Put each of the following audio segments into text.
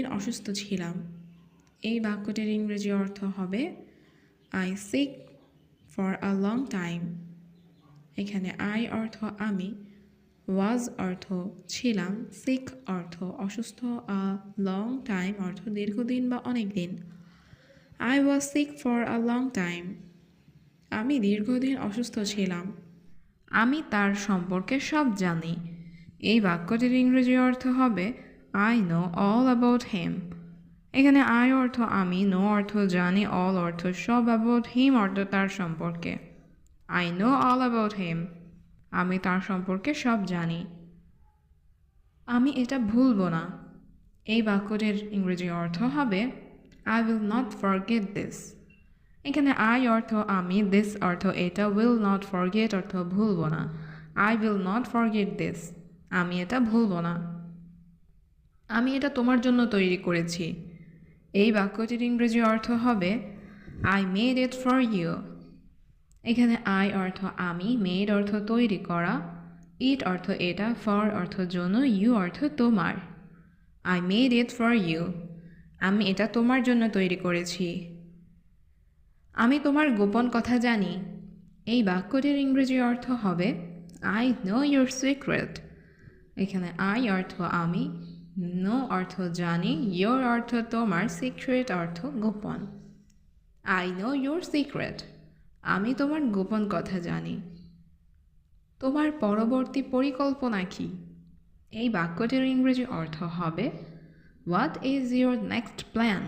দীর্ঘদিন অসুস্থ ছিলাম। এই বাক্যটির ইংরেজি অর্থ হবে I sick for a long time এখানে আই অর্থ আমি ওয়াজ অর্থ ছিলাম সিক অর্থ অসুস্থ আ লং টাইম অর্থ দীর্ঘদিন বা অনেক দিন I was sick for a long time আমি দীর্ঘদিন অসুস্থ ছিলাম আমি তার সম্পর্কে সব জানি এই বাক্যটির ইংরেজি অর্থ হবে I know all about him এখানে আই অর্থ আমি নো অর্থ জানি অল অর্থ সব অ্যাবাউট হিম অর্থ তার সম্পর্কে। I know all about him আমি তার সম্পর্কে সব জানি। আমি এটা ভুলব না। এই বাক্যটির ইংরেজি অর্থ হবে I will not forget this এখানে আই অর্থ আমি দিস অর্থ এটা উইল নট ফরগেট অর্থ ভুলব না। I will not forget this আমি এটা ভুলব না। আমি এটা তোমার জন্য তৈরি করেছি। এই বাক্যটির ইংরেজি অর্থ হবে I made it for you এখানে আই অর্থ আমি মেড অর্থ তৈরি করা ইট অর্থ এটা ফর অর্থ জন্য ইউ অর্থ তোমার I made it for you আমি এটা তোমার জন্য তৈরি করেছি আমি তোমার গোপন কথা জানি। এই বাক্যটির ইংরেজি অর্থ হবে আই নো ইউর সিক্রেট এখানে আই অর্থ আমি নো অর্থ জানি ইয়োর অর্থ তোমার সিক্রেট অর্থ গোপন। আই নো ইউর সিক্রেট আমি তোমার গোপন কথা জানি। তোমার পরবর্তী পরিকল্পনা কি? এই বাক্যটির ইংরেজি অর্থ হবে what is your next plan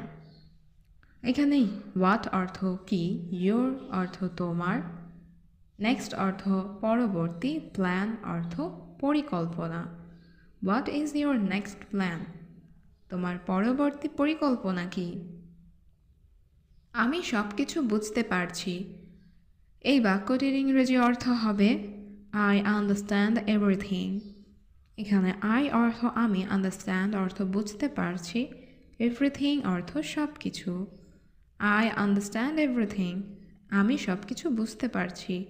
এখানে হোয়াট অর্থ কি ইয়োর অর্থ তোমার। নেক্সট অর্থ পরবর্তী প্ল্যান অর্থ পরিকল্পনা। What is your next plan তোমার পরবর্তী পরিকল্পনা কি? আমি সব কিছু বুঝতে পারছি। এই বাক্যটির ইংরেজি অর্থ হবে আই আন্ডারস্ট্যান্ড এভরিথিং এখানে আই অর্থ আমি আন্ডারস্ট্যান্ড অর্থ বুঝতে পারছি এভরিথিং অর্থ সব কিছু আই আন্ডারস্ট্যান্ড এভরিথিং আমি সব কিছু বুঝতে পারছি।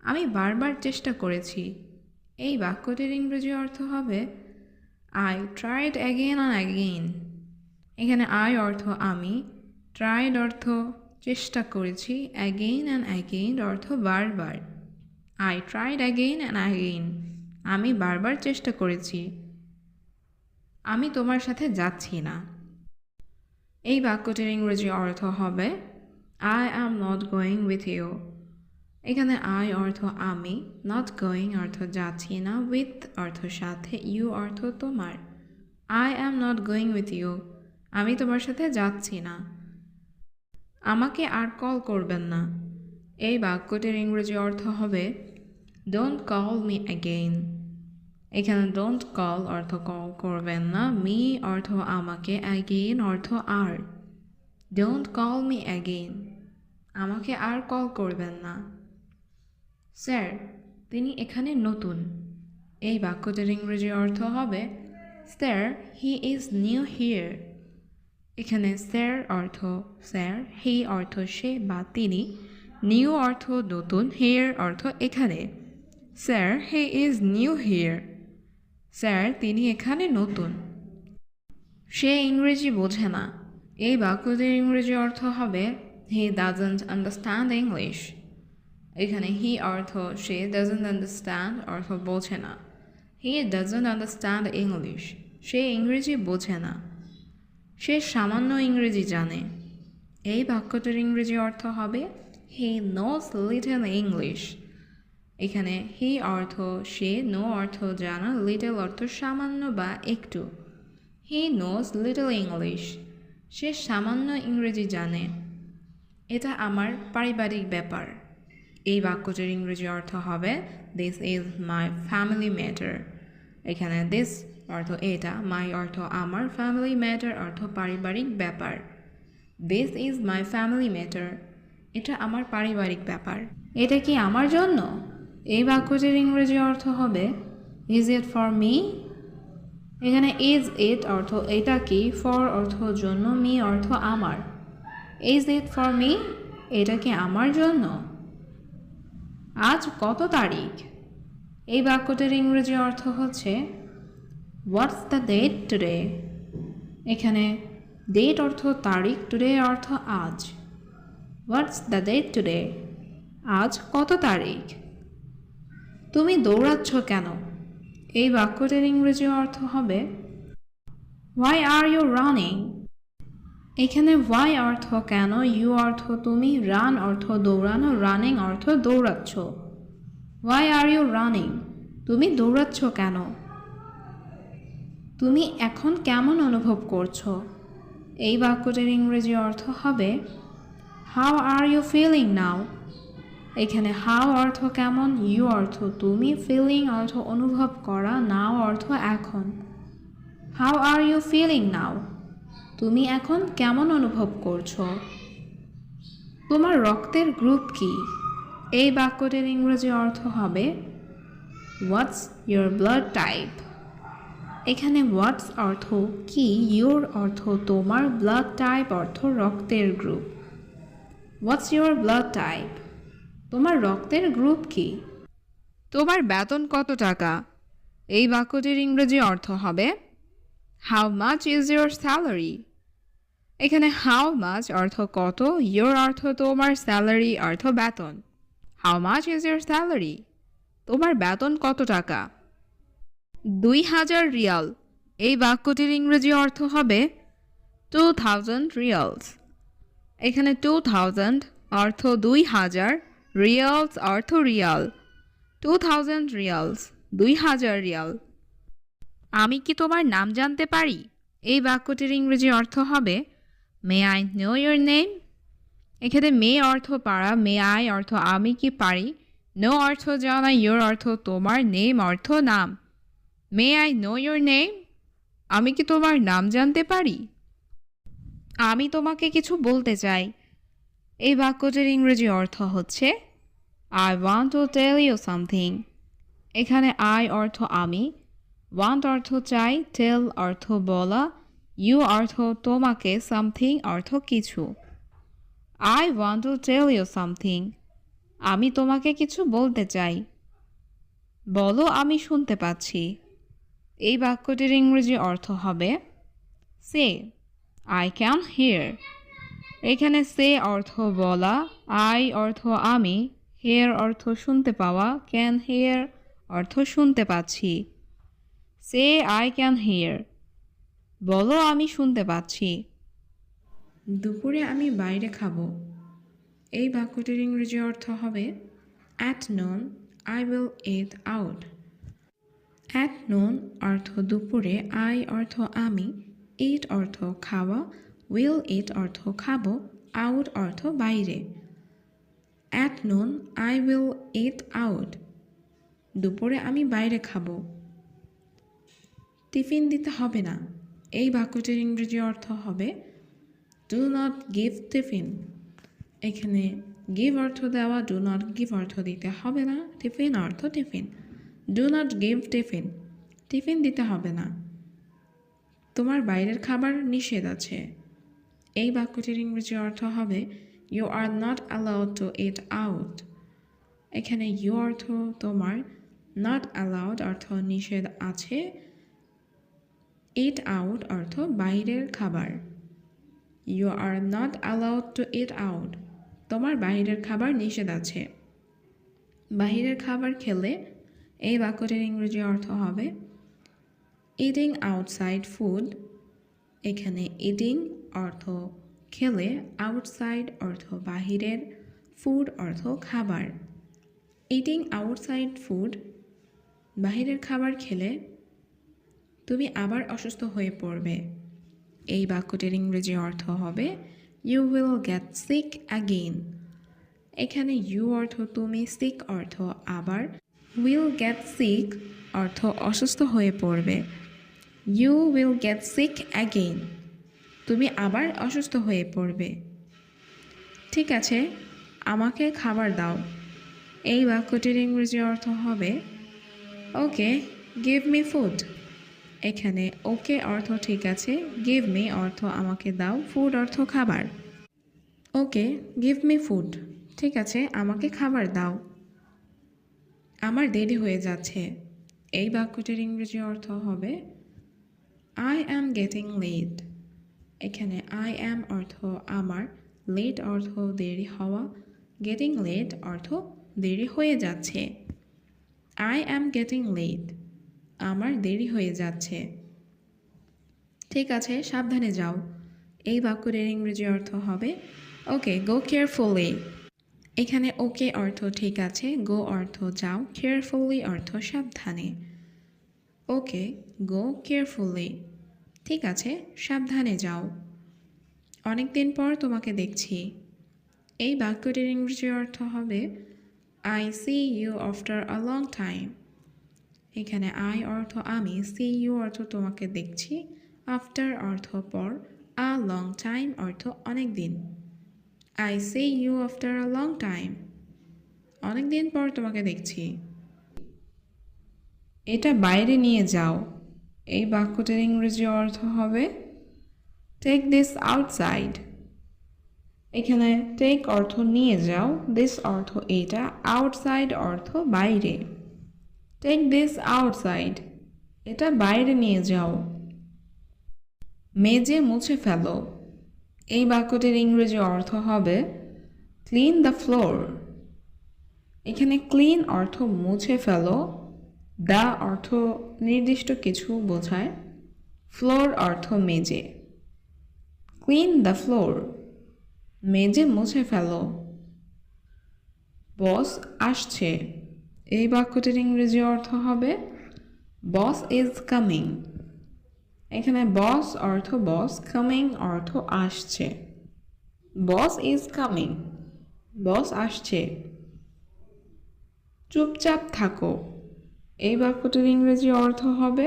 আমি বারবার চেষ্টা করেছি। এই বাক্যটির ইংরেজি অর্থ হবে I tried again and again এখানে আই অর্থ আমি ট্রাইড অর্থ চেষ্টা করেছি অ্যাগেইন অ্যান্ড অ্যাগেইন অর্থ বারবার। I tried again and again আমি বারবার চেষ্টা করেছি, আমি তোমার সাথে যাচ্ছি না। এই বাক্যটির ইংরেজি অর্থ হবে I am not going with you এখানে আই অর্থ আমি নট গোয়িং অর্থ যাচ্ছি না উইথ অর্থ সাথে ইউ অর্থ তোমার। I am not going with you আমি তোমার সাথে যাচ্ছি না। আমাকে আর কল করবেন না। এই বাক্যটির ইংরেজি অর্থ হবে ডোন্ট কল মি অ্যাগেইন এখানে ডোন্ট কল অর্থ কল করবেন না মি অর্থ আমাকে অ্যাগেইন অর্থ আর ডোন্ট কল মি অ্যাগেইন আমাকে আর কল করবেন না। স্যার, তিনি এখানে নতুন। এই বাক্যটির ইংরেজি অর্থ হবে, sir, he is new here. এখানে স্যার অর্থ, স্যার, হি অর্থ সে বা তিনি। নিউ অর্থ, নতুন হিয়ার অর্থ, এখানে। Sir, he is new here. Sir, তিনি এখানে নতুন। সে ইংরেজি বোঝে না। এই বাক্যটির ইংরেজি অর্থ হবে, হি ডাজন্ট আন্ডারস্ট্যান্ড ইংলিশ। এখানে হি অর্থ সে ডাজন্ট আন্ডারস্ট্যান্ড অর্থ বোঝে না। হি ডাজন্ট আন্ডারস্ট্যান্ড ইংলিশ সে ইংরেজি বোঝে না। সে সামান্য ইংরেজি জানে। এই বাক্যটির ইংরেজি অর্থ হবে হি নোস লিটল ইংলিশ এখানে হি অর্থ সে নো অর্থ জানা লিটল অর্থ সামান্য বা একটু। হি নোস লিটল ইংলিশ সে সামান্য ইংরেজি জানে। এটা আমার পারিবারিক ব্যাপার। এই বাক্যটির ইংরেজি অর্থ হবে this is my family matter এখানে দিস অর্থ এটা মাই অর্থ আমার ফ্যামিলি ম্যাটার অর্থ পারিবারিক ব্যাপার। This is my family matter এটা আমার পারিবারিক ব্যাপার। এটা কি আমার জন্য? এই বাক্যটির ইংরেজি অর্থ হবে ইজ ইট ফর মি এখানে ইজ ইট অর্থ এটা কি ফর অর্থ জন্য মি অর্থ আমার। ইজ ইট ফর মি এটা কি আমার জন্য? আজ কত তারিখ? এই বাক্যটির ইংরেজি অর্থ হচ্ছে হোয়াটস দ্য ডেট টুডে এখানে ডেট অর্থ তারিখ টুডে অর্থ আজ। হোয়াটস দ্য ডেট টুডে আজ কত তারিখ? তুমি দৌড়াচ্ছ কেন? এই বাক্যটির ইংরেজি অর্থ হবে হোয়াই আর ইউ রানিং এখানে ওয়াই অর্থ কেন? ইউ অর্থ তুমি রান অর্থ দৌড়ানো রানিং অর্থ দৌড়াচ্ছ। ওয়াই আর ইউ রানিং তুমি দৌড়াচ্ছ কেন? তুমি এখন কেমন অনুভব করছ? এই বাক্যটির ইংরেজি অর্থ হবে how are you feeling now এখানে হাউ অর্থ কেমন ইউ অর্থ তুমি ফিলিং অর্থ অনুভব করা নাও অর্থ এখন। How are you feeling now তুমি এখন কেমন অনুভব করছ? তোমার রক্তের গ্রুপ কি? এই বাক্যটির ইংরেজি অর্থ হবে হোয়াটস ইয়োর ব্লাড টাইপ এখানে হোয়াটস অর্থ কি ইয়োর অর্থ তোমার ব্লাড টাইপ অর্থ রক্তের group. What's your blood type তোমার রক্তের গ্রুপ কি? তোমার বেতন কত টাকা? এই বাক্যটির ইংরেজি অর্থ হবে how much is your salary এখানে হাউ মাচ অর্থ কত ইয়োর অর্থ তোমার স্যালারি অর্থ বেতন। How much is your salary তোমার বেতন কত টাকা? দুই হাজার রিয়াল। এই বাক্যটির ইংরেজি অর্থ হবে টু থাউজেন্ড রিয়ালস এখানে টু থাউজেন্ড অর্থ দুই হাজার রিয়ালস অর্থ রিয়াল। টু থাউজেন্ড রিয়ালস দুই হাজার রিয়াল। আমি কি তোমার নাম জানতে পারি? এই বাক্যটির ইংরেজি অর্থ হবে may I know your name এখানে মে অর্থ পারা মে আই অর্থ আমি কি পারি? নো অর্থ জানা ইয়োর অর্থ তোমার নেম অর্থ নাম। May I know your name আমি কি তোমার নাম জানতে পারি? আমি তোমাকে কিছু বলতে চাই। এই বাক্যটির ইংরেজি অর্থ হচ্ছে I want to tell you something এখানে আই অর্থ আমি। ওয়ান্ট অর্থ চাই টেল অর্থ বলা ইউ অর্থ তোমাকে সামথিং অর্থ কিছু। I want to tell you something আমি তোমাকে কিছু বলতে চাই। বলো, আমি শুনতে পাচ্ছি। এই বাক্যটির ইংরেজি অর্থ হবে, সে আই ক্যান হিয়ার এখানে সে অর্থ বলা আই অর্থ আমি হেয়ার অর্থ শুনতে পাওয়া ক্যান হেয়ার অর্থ শুনতে পাচ্ছি। Say I can hear. বলো, আমি শুনতে পাচ্ছি। দুপুরে আমি বাইরে খাব। এই বাক্যটির ইংরেজি অর্থ হবে at noon I will eat out at noon অর্থ দুপুরে আই অর্থ আমি ইট অর্থ খাওয়া উইল ইট অর্থ খাব আউট অর্থ বাইরে। At noon I will eat out দুপুরে আমি বাইরে খাব। টিফিন দিতে হবে না। এই বাক্যটির ইংরেজি অর্থ হবে ডু নট গিভ টিফিন। এখানে গিভ অর্থ দেওয়া ডু নট গিভ অর্থ দিতে হবে না। টিফিন অর্থ tiffin. Do not give tiffin. Tiffin দিতে হবে না। তোমার বাইরের খাবার নিষেধ আছে। এই বাক্যটির ইংরেজি অর্থ হবে you are not allowed to eat out এখানে ইউ অর্থ তোমার নট অ্যালাউড অর্থ নিষেধ আছে। ইট আউট অর্থ বাইরের খাবার। You are not allowed to eat out তোমার বাইরের খাবার নিষেধ আছে। বাহিরের খাবার খেলে এই বাক্যটির ইংরেজি অর্থ হবে ইটিং আউটসাইড ফুড এখানে ইটিং অর্থ খেলে আউটসাইড অর্থ বাহিরের ফুড অর্থ খাবার। ইটিং আউটসাইড ফুড বাহিরের খাবার খেলে তুমি আবার অসুস্থ হয়ে পড়বে। এই বাক্যটির ইংরেজি অর্থ হবে you will get sick again এখানে ইউ অর্থ তুমি সিক অর্থ আবার উইল গেট সিক অর্থ অসুস্থ হয়ে পড়বে you will get sick again তুমি আবার অসুস্থ হয়ে পড়বে ঠিক আছে, আমাকে খাবার দাও। এই বাক্যটির ইংরেজি অর্থ হবে ওকে গিভ মি ফুড এখানে, ওকে, অর্থ ঠিক আছে গিভ মি অর্থ আমাকে দাও ফুড অর্থ খাবার। ওকে গিভ মি ফুড ঠিক আছে, আমাকে খাবার দাও। আমার দেরি হয়ে যাচ্ছে। এই বাক্যটির ইংরেজি অর্থ হবে আই অ্যাম গেটিং লেট এখানে আই অ্যাম অর্থ আমার লেট অর্থ দেরি হওয়া গেটিং লেট অর্থ দেরি হয়ে যাচ্ছে। আই অ্যাম গেটিং লেট আমার দেরি হয়ে যাচ্ছে। ঠিক আছে, সাবধানে যাও। এই বাক্যটির ইংরেজি অর্থ হবে, ওকে, গো কেয়ারফুলি। এখানে ওকে অর্থ ঠিক আছে, গো অর্থ যাও, কেয়ারফুলি অর্থ সাবধানে। Okay, go carefully. ঠিক আছে, সাবধানে যাও। অনেক দিন পর তোমাকে দেখছি। এই বাক্যটির ইংরেজি অর্থ হবে I see you after a long time এখানে আই অর্থ আমি সি ইউ অর্থ তোমাকে দেখছি। আফটার অর্থ পর, আ লং টাইম অর্থ অনেক দিন। I see you after a long time. অনেক দিন পর তোমাকে দেখছি। এটা বাইরে নিয়ে যাও। এই বাক্যটির ইংরেজি অর্থ হবে টেক দিস আউটসাইড এখানে টেক অর্থ নিয়ে যাও দিস অর্থ এটা আউটসাইড অর্থ বাইরে। টেক দিস আউটসাইড এটা বাইরে নিয়ে যাও। মেজে মুছে ফেলো। এই বাক্যটির ইংরেজি অর্থ হবে ক্লিন দ্য ফ্লোর এখানে ক্লিন অর্থ মুছে ফেলো। দ্য অর্থ নির্দিষ্ট কিছু বোঝায়। ফ্লোর অর্থ মেজে। ক্লিন দ্য ফ্লোর মেজে মুছে ফেলো। বস আসছে। এই বাক্যটির ইংরেজি অর্থ হবে বস ইজ কামিং এখানে বস অর্থ বস কামিং অর্থ আসছে বস ইজ কামিং বস আসছে চুপচাপ থাকো এই বাক্যটির ইংরেজি অর্থ হবে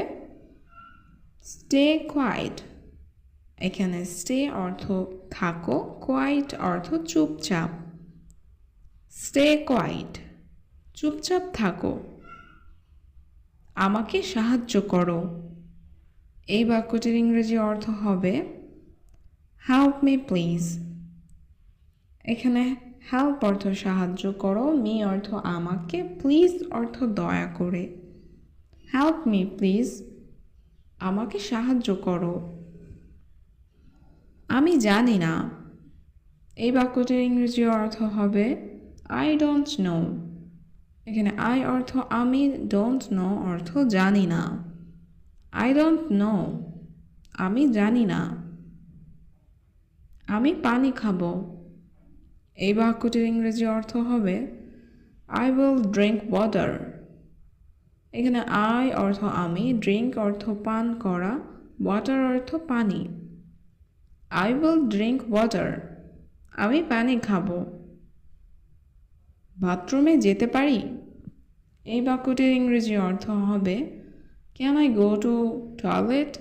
স্টে কোয়াইট এখানে স্টে অর্থ থাকো কোয়াইট অর্থ চুপচাপ স্টে কোয়াইট চুপচাপ থাকো। আমাকে সাহায্য করো। এই বাক্যটির ইংরেজি অর্থ হবে হেল্প মি প্লিজ এখানে হেল্প অর্থ সাহায্য করো মি অর্থ আমাকে প্লিজ অর্থ দয়া করে। হেল্প মি প্লিজ আমাকে সাহায্য করো। আমি জানি না। এই বাক্যটির ইংরেজি অর্থ হবে আই ডোন্ট নো এখানে আই অর্থ আমি ডোন্ট নো অর্থ জানি না। আই ডোন্ট নো আমি জানি না। আমি পানি খাব। এই বাক্যটির ইংরেজি অর্থ হবে আই উইল ড্রিঙ্ক ওয়াটার এখানে আই অর্থ আমি ড্রিঙ্ক অর্থ পান করা ওয়াটার অর্থ পানি। আই উইল ড্রিঙ্ক ওয়াটার আমি পানি খাব। বাথরুমে যেতে পারি? এই বাক্যটির ইংরেজি অর্থ হবে can I go to toilet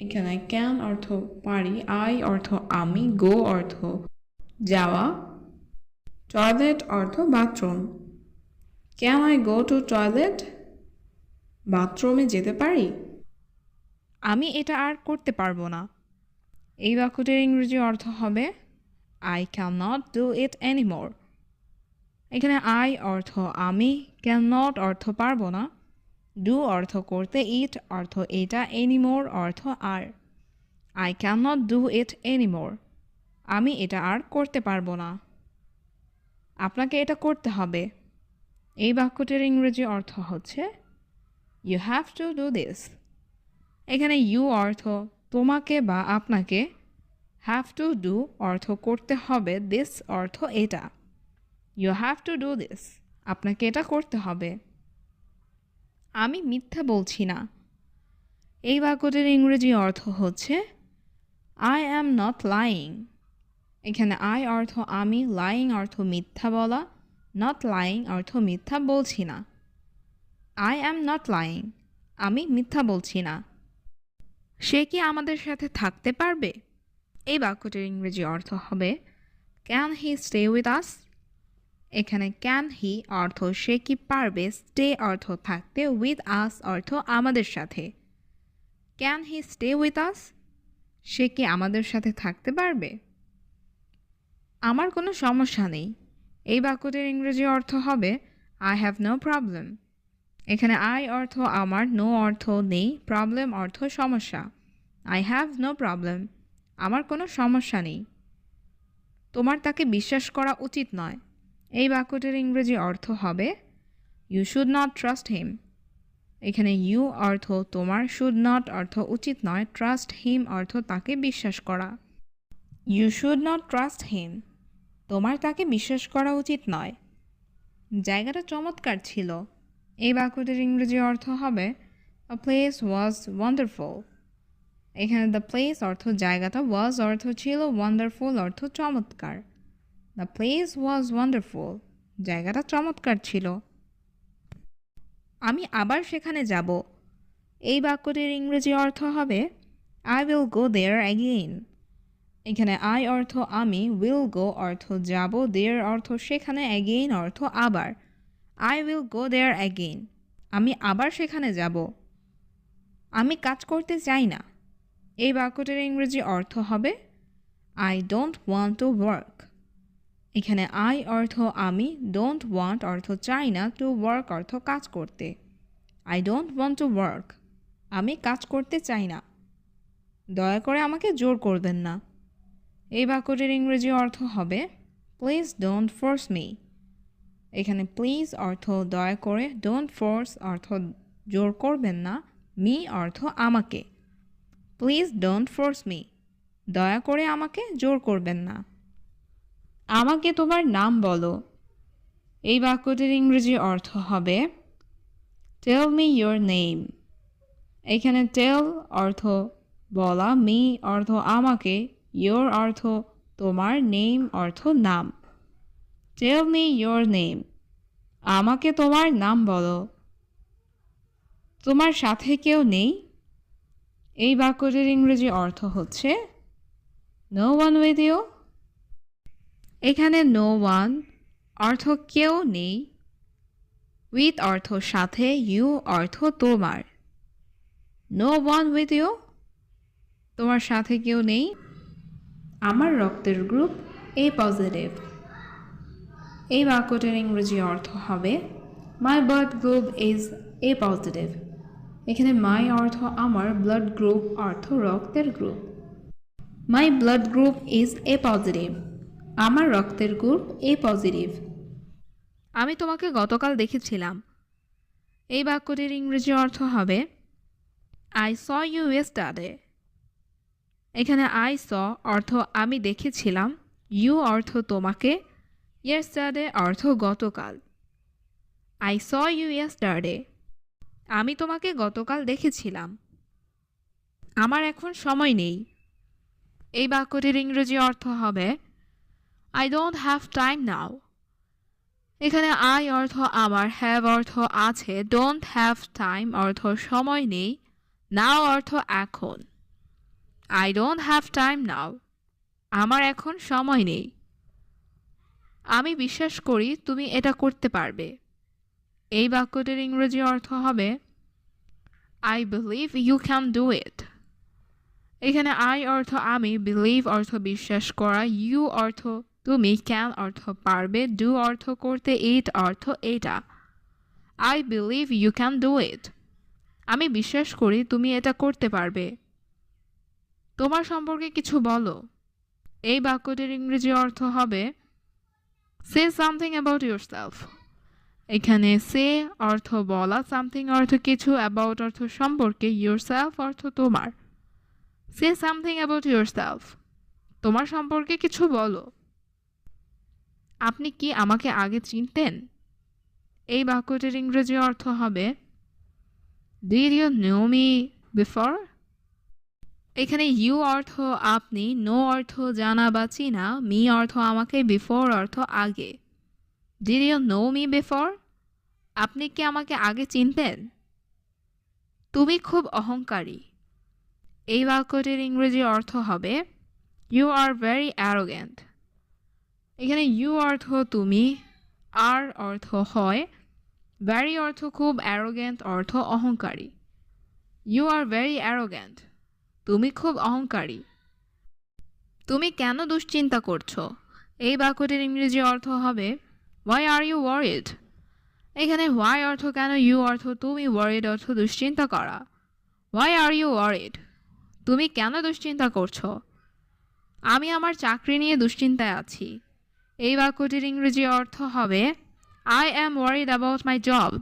এখানে ক্যান অর্থ পারি আই অর্থ আমি গো অর্থ যাওয়া টয়লেট অর্থ bathroom. Can I go to toilet বাথরুমে যেতে পারি? আমি এটা আর করতে পারব না। এই বাক্যটির ইংরেজি অর্থ হবে I can not do it anymore এখানে আই অর্থ আমি ক্যান নট অর্থ পারব না। ডু অর্থ করতে ইট অর্থ এটা এনিমোর অর্থ আর I can not do it anymore আমি এটা আর করতে পারব না। আপনাকে এটা করতে হবে। এই বাক্যটির ইংরেজি অর্থ হচ্ছে you have to do this এখানে ইউ অর্থ তোমাকে বা আপনাকে হ্যাভ টু ডু অর্থ করতে হবে দিস অর্থ এটা। You have to do this আপনাকে এটা করতে হবে। আমি মিথ্যা বলছি না। এই বাক্যটির ইংরেজি অর্থ হচ্ছে আই অ্যাম নট লাইং এখানে আই অর্থ আমি লাইং অর্থ মিথ্যা বলা নট লাইং অর্থ মিথ্যা বলছি না। আই অ্যাম নট লাইং আমি মিথ্যা বলছি না। সে কি আমাদের সাথে থাকতে পারবে? এই বাক্যটির ইংরেজি অর্থ হবে can he stay with us এখানে ক্যান হি অর্থ সে কি পারবে স্টে অর্থ থাকতে উইথ আস অর্থ আমাদের সাথে। Can he stay with us সে কি আমাদের সাথে থাকতে পারবে? আমার কোনো সমস্যা নেই। এই বাক্যটির ইংরেজি অর্থ হবে আই হ্যাভ নো প্রবলেম এখানে আই অর্থ আমার নো অর্থ নেই প্রবলেম অর্থ সমস্যা। আই হ্যাভ নো প্রবলেম আমার কোনো সমস্যা নেই। তোমার তাকে বিশ্বাস করা উচিত নয়। এই বাক্যটির ইংরেজি অর্থ হবে you should not trust him এখানে ইউ অর্থ তোমার শুড নট অর্থ উচিত নয় ট্রাস্ট হিম অর্থ তাকে বিশ্বাস করা you should not trust him তোমার তাকে বিশ্বাস করা উচিত নয় জায়গাটা চমৎকার ছিল। এই বাক্যটির ইংরেজি অর্থ হবে আ প্লেস ওয়াজ ওয়ান্ডারফুল এখানে দ্য প্লেস অর্থ জায়গাটা ওয়াজ অর্থ ছিল ওয়ান্ডারফুল অর্থ চমৎকার দ্য প্লেস ওয়াজ ওয়ান্ডারফুল জায়গাটা চমৎকার ছিল। আমি আবার সেখানে যাব। এই বাক্যটির ইংরেজি অর্থ হবে I will go there again এখানে আই অর্থ আমি উইল গো অর্থ যাব দেয়ার অর্থ সেখানে অ্যাগেইন অর্থ আবার I will go there again আমি আবার সেখানে যাব। আমি কাজ করতে চাই না। এই বাক্যটির ইংরেজি অর্থ হবে I don't want to work এখানে আই অর্থ আমি ডোন্ট ওয়ান্ট অর্থ চাই না টু ওয়ার্ক অর্থ কাজ করতে। I don't want to work আমি কাজ করতে চাই না। দয়া করে আমাকে জোর করবেন না। এই বাক্যটির ইংরেজি অর্থ হবে প্লিজ ডোন্ট ফোর্স মি এখানে প্লিজ অর্থ দয়া করে ডোন্ট ফোর্স অর্থ জোর করবেন না মি অর্থ আমাকে। প্লিজ ডোন্ট ফোর্স মি দয়া করে আমাকে জোর করবেন না। আমাকে তোমার নাম বলো। এই বাক্যটির ইংরেজি অর্থ হবে টেল মি ইয়োর নেম এখানে টেল অর্থ বলা মি অর্থ আমাকে ইয়োর অর্থ তোমার নেম অর্থ নাম। টেল মি ইয়োর নেম আমাকে তোমার নাম বলো। তোমার সাথে কেউ নেই? এই বাক্যটির ইংরেজি অর্থ হচ্ছে নো ওয়ান উইথ ইউ এখানে নো ওয়ান অর্থ কেউ নেই উইথ অর্থ সাথে ইউ অর্থ তোমার। নো ওয়ান উইথ ইউ তোমার সাথে কেউ নেই। আমার রক্তের গ্রুপ এ পজিটিভ এই বাক্যটির ইংরেজি অর্থ হবে my blood group is A positive এখানে মাই অর্থ আমার ব্লাড গ্রুপ অর্থ রক্তের group my blood group is A positive আমার রক্তের গ্রুপ এ পজিটিভ। আমি তোমাকে গতকাল দেখেছিলাম। এই বাক্যটির ইংরেজি অর্থ হবে আই স ইউ ইয়েস্টারডে এখানে আই স অর্থ আমি দেখেছিলাম ইউ অর্থ তোমাকে ইয়েস্টারডে অর্থ গতকাল আই স ইউ ইয়েস্টারডে আমি তোমাকে গতকাল দেখেছিলাম আমার এখন সময় নেই এই বাক্যটির ইংরেজি অর্থ হবে I don't have time now এখানে আই অর্থ আমার হ্যাভ অর্থ আছে ডোন্ট হ্যাভ টাইম অর্থ সময় নেই নাও অর্থ এখন. I don't have time now আমার এখন সময় নেই। আমি বিশ্বাস করি তুমি এটা করতে পারবে। এই বাক্যটির ইংরেজি অর্থ হবে I believe you can do it এখানে আই অর্থ আমি বিলিভ অর্থ বিশ্বাস করা ইউ অর্থ তুমি ক্যান অর্থ পারবে? ডু অর্থ করতে ইট অর্থ এটা I believe you can do it আমি বিশ্বাস করি তুমি এটা করতে পারবে। তোমার সম্পর্কে কিছু বলো। এই বাক্যটির ইংরেজি অর্থ হবে say something about yourself এখানে সে অর্থ বলা সামথিং অর্থ কিছু অ্যাবাউট অর্থ সম্পর্কে ইউর সেলফ অর্থ তোমার। Say something about yourself তোমার সম্পর্কে কিছু বলো। আপনি কি আমাকে আগে চিনতেন? এই বাক্যটির ইংরেজি অর্থ হবে did you know me before এখানে ইউ অর্থ আপনি নো অর্থ জানা বা চিনা মি অর্থ আমাকে বিফোর অর্থ আগে did you know me before আপনি কি আমাকে আগে চিনতেন? তুমি খুব অহংকারী। এই বাক্যটির ইংরেজি অর্থ হবে ইউ আর ভেরি অ্যারোগ্যান্ট এখানে ইউ অর্থ তুমি আর অর্থ হয় ভ্যারি অর্থ খুব অ্যারোগ্যান্ট অর্থ অহংকারী। ইউ আর ভেরি অ্যারোগ্যান্ট তুমি খুব অহংকারী। তুমি কেন দুশ্চিন্তা করছ? এই বাক্যটির ইংরেজি অর্থ হবে ওয়াই আর ইউ ওয়ারিড এখানে হোয়াই অর্থ কেন ইউ অর্থ তুমি ওয়ারিড অর্থ দুশ্চিন্তা করা। ওয়াই আর ইউ ওয়ারিড তুমি কেন দুশ্চিন্তা করছ? আমি আমার চাকরি নিয়ে দুশ্চিন্তায় আছি। এই বাক্যটির ইংরেজি অর্থ হবে I am worried about my job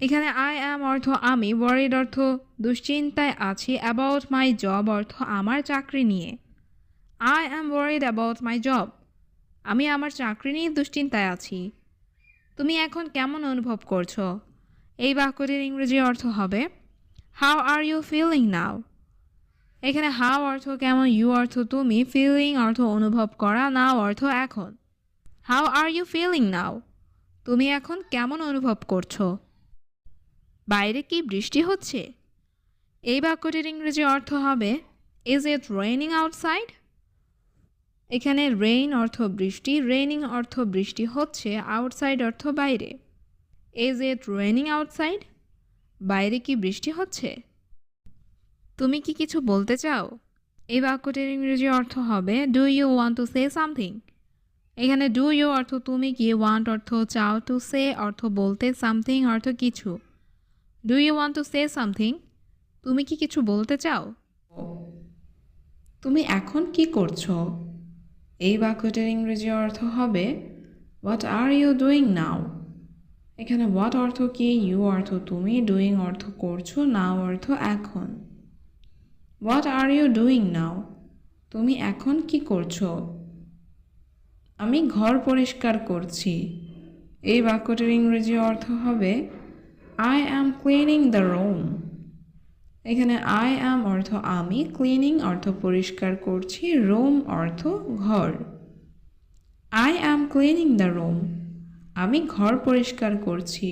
এখানে আই অ্যাম অর্থ আমি ওয়ারিড অর্থ দুশ্চিন্তায় আছি অ্যাবাউট মাই জব অর্থ আমার চাকরি নিয়ে। I am worried about my job আমি আমার চাকরি নিয়ে দুশ্চিন্তায় আছি। তুমি এখন কেমন অনুভব করছ? এই বাক্যটির ইংরেজি অর্থ হবে how are you feeling now এখানে হাউ অর্থ কেমন, ইউ অর্থ তুমি ফিলিং অর্থ অনুভব করা, নাও অর্থ এখন। How are you feeling now? তুমি এখন কেমন অনুভব করছ? বাইরে কি বৃষ্টি হচ্ছে? এই বাক্যটির ইংরেজি অর্থ হবে ইজ ইট রেইনিং আউটসাইড এখানে রেইন অর্থ বৃষ্টি রেইনিং অর্থ বৃষ্টি হচ্ছে আউটসাইড অর্থ বাইরে। ইজ ইট রেইনিং আউটসাইড বাইরে কি বৃষ্টি হচ্ছে? তুমি কি কিছু বলতে চাও? এই বাক্যটির ইংরেজি অর্থ হবে do you want to say something এখানে ডু ইউ অর্থ তুমি, কি ওয়ান্ট অর্থ চাও টু সে অর্থ বলতে সামথিং অর্থ কিছু। Do you want to say something তুমি কি কিছু বলতে চাও? তুমি এখন কি করছ? এই বাক্যটির ইংরেজি অর্থ হবে what are you doing now এখানে হোয়াট অর্থ কি ইউ অর্থ তুমি ডুইং অর্থ করছ নাও অর্থ এখন। What are you doing now তুমি এখন কি করছ? আমি ঘর পরিষ্কার করছি। এই বাক্যটির ইংরেজি অর্থ হবে I am cleaning the room এখানে আই অ্যাম অর্থ আমি ক্লিনিং অর্থ পরিষ্কার করছি রুম অর্থ ঘর। I am cleaning the room আমি ঘর পরিষ্কার করছি।